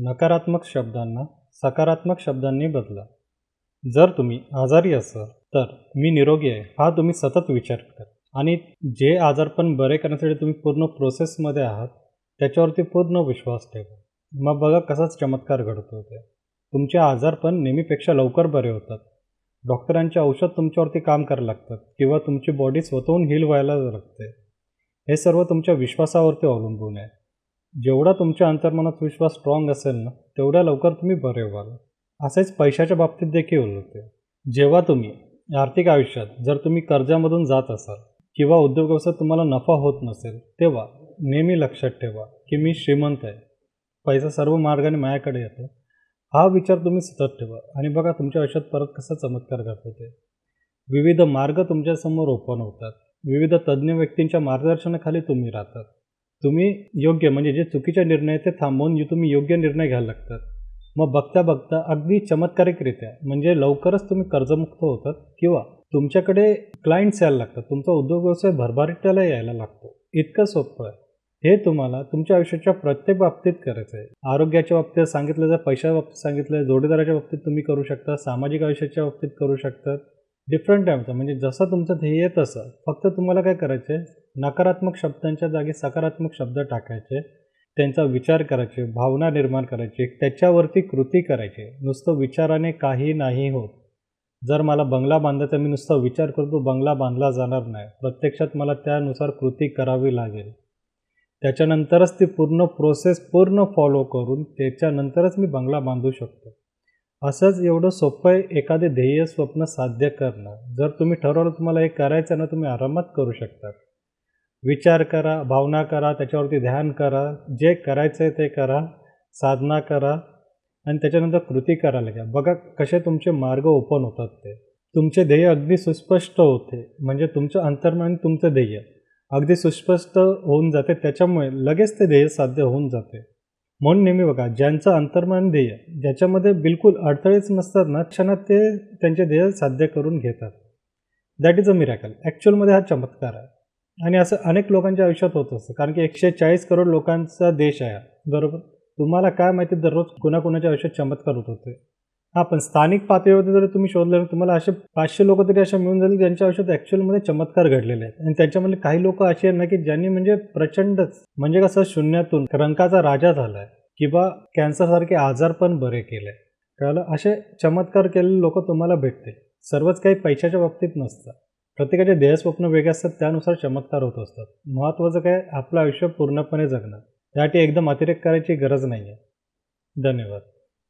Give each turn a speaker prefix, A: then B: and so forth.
A: नकारात्मक शब्दांना सकारात्मक शब्दांनी बदला. जर तुम्ही आजारी असाल तर मी निरोगी आहे हा तुम्ही सतत विचार करा. आणि जे आजारपण बरे करण्यासाठी तुम्ही पूर्ण प्रोसेसमध्ये आहात त्याच्यावरती पूर्ण विश्वास ठेवा. मग बघा कसाच चमत्कार घडतो ते. तुमचे आजारपण नेहमीपेक्षा लवकर बरे होतात. डॉक्टरांचे औषध तुमच्यावरती काम करायला लागतात किंवा तुमची बॉडी स्वतःहून हील व्हायला लागते. हे सर्व तुमच्या विश्वासावरती अवलंबून आहे. जेवढा तुमच्या अंतर्मनात विश्वास स्ट्रॉंग असेल ना तेवढ्या लवकर तुम्ही बरे व्हाल. असेच पैशाच्या बाबतीत देखील होते जेव्हा तुम्ही आर्थिक आयुष्यात जर तुम्ही कर्जामधून जात असाल किंवा उद्योग व्यवसायात तुम्हाला नफा होत नसेल तेव्हा नेहमी लक्षात ठेवा की मी श्रीमंत आहे. पैसा सर्व मार्गाने माझ्याकडे येतो. हा विचार तुम्ही सतत ठेवा आणि बघा तुमच्या आयुष्यात परत कसा चमत्कार घडतो ते विविध मार्ग तुमच्यासमोर ओपन होतात. विविध तज्ज्ञ व्यक्तींच्या मार्गदर्शनाखाली तुम्ही राहतात. तुम्ही योग्य म्हणजे जे चुकीचे निर्णय ते थांबवून तुम्ही योग्य निर्णय घ्यायला लागतात. मग बघता बघता अगदी चमत्कारिकरित्या म्हणजे लवकरच तुम्ही कर्जमुक्त होतात किंवा तुमच्याकडे क्लायंट्स यायला लागतात तुमचा उद्योग व्यवसाय भरभराट्याला यायला लागतो. इतकं सोपं आहे. हे तुम्हाला तुमच्या आयुष्याच्या प्रत्येक बाबतीत करायचं आहे. आरोग्याच्या बाबतीत सांगितलं जर पैशाच्या बाबतीत सांगितलं जोडीदाराच्या बाबतीत तुम्ही करू शकता सामाजिक आयुष्याच्या बाबतीत करू शकतात डिफरंट टाईमचं म्हणजे जसं तुमचं ध्येय तसं. फक्त तुम्हाला काय करायचं आहे नकारात्मक शब्दांच्या जागी सकारात्मक शब्द टाकायचे. त्यांचा विचार करायचे भावना निर्माण करायची त्याच्यावरती कृती करायची. नुसतं विचाराने काही नाही होत. जर मला बंगला बांधायचा मी नुसता विचार करतो बंगला बांधला जाणार नाही. प्रत्यक्षात मला त्यानुसार कृती करावी लागेल. त्याच्यानंतरच ती पूर्ण प्रोसेस पूर्ण फॉलो करून त्याच्यानंतरच मी बंगला बांधू शकतो. असंच एवढं सोपं आहे एखादे ध्येय स्वप्न साध्य करणं. जर तुम्ही ठरवलं तुम्हाला हे करायचं ना तुम्ही आरामात करू शकता. विचार करा भावना करा त्याच्यावरती ध्यान करा. जे करायचं आहे ते करा साधना करा आणि त्याच्यानंतर कृती करायला घ्या. बघा कसे तुमचे मार्ग ओपन होतात ते. तुमचे ध्येय अगदी सुस्पष्ट होते. म्हणजे तुमचं अंतर्मन तुमचं ध्येय. अगदी सुस्पष्ट होऊन जाते. त्याच्यामुळे लगेच ते ध्येय साध्य होऊन जाते. म्हणून नेहमी बघा ज्यांचं अंतर्मन ध्येय ज्याच्यामध्ये बिलकुल अडथळेच नसतात ना क्षणात ते त्यांचे ध्येय साध्य करून घेतात. दॅट इज अ मिरॅकल ॲक्च्युअलमध्ये हा चमत्कार आहे. आणि असं अनेक लोकांच्या आयुष्यात होत असतं. कारण की एकशे चाळीस करोड लोकांचा देश आहे. बरोबर? तुम्हाला काय माहिती दररोज कुणाकुणाच्या आयुष्यात चमत्कार होत होते. हा पण स्थानिक पातळीवरती जर तुम्ही शोधलं तुम्हाला असे पाचशे लोक तरी अशा मिळून जातील ज्यांच्या आयुष्यात ॲक्च्युअलमध्ये चमत्कार घडलेले आहेत. आणि त्याच्यामध्ये काही लोक असे आहेत ना की ज्यांनी म्हणजे प्रचंडच म्हणजे कसं शून्यातून रंकाचा राजा झाला आहे किंवा कॅन्सरसारखे आजार पण बरे केले कळलं असे चमत्कार केलेले लोक तुम्हाला भेटतील. सर्वच काही पैशाच्या बाबतीत नसतं. प्रत्येकाचे ध्येयस्वप्न वेगळे असतात त्यानुसार चमत्कार होत असतात. महत्त्वाचं काय आपलं आयुष्य पूर्णपणे जगणं. त्यासाठी एकदम अतिरेक करायची गरज नाही आहे धन्यवाद.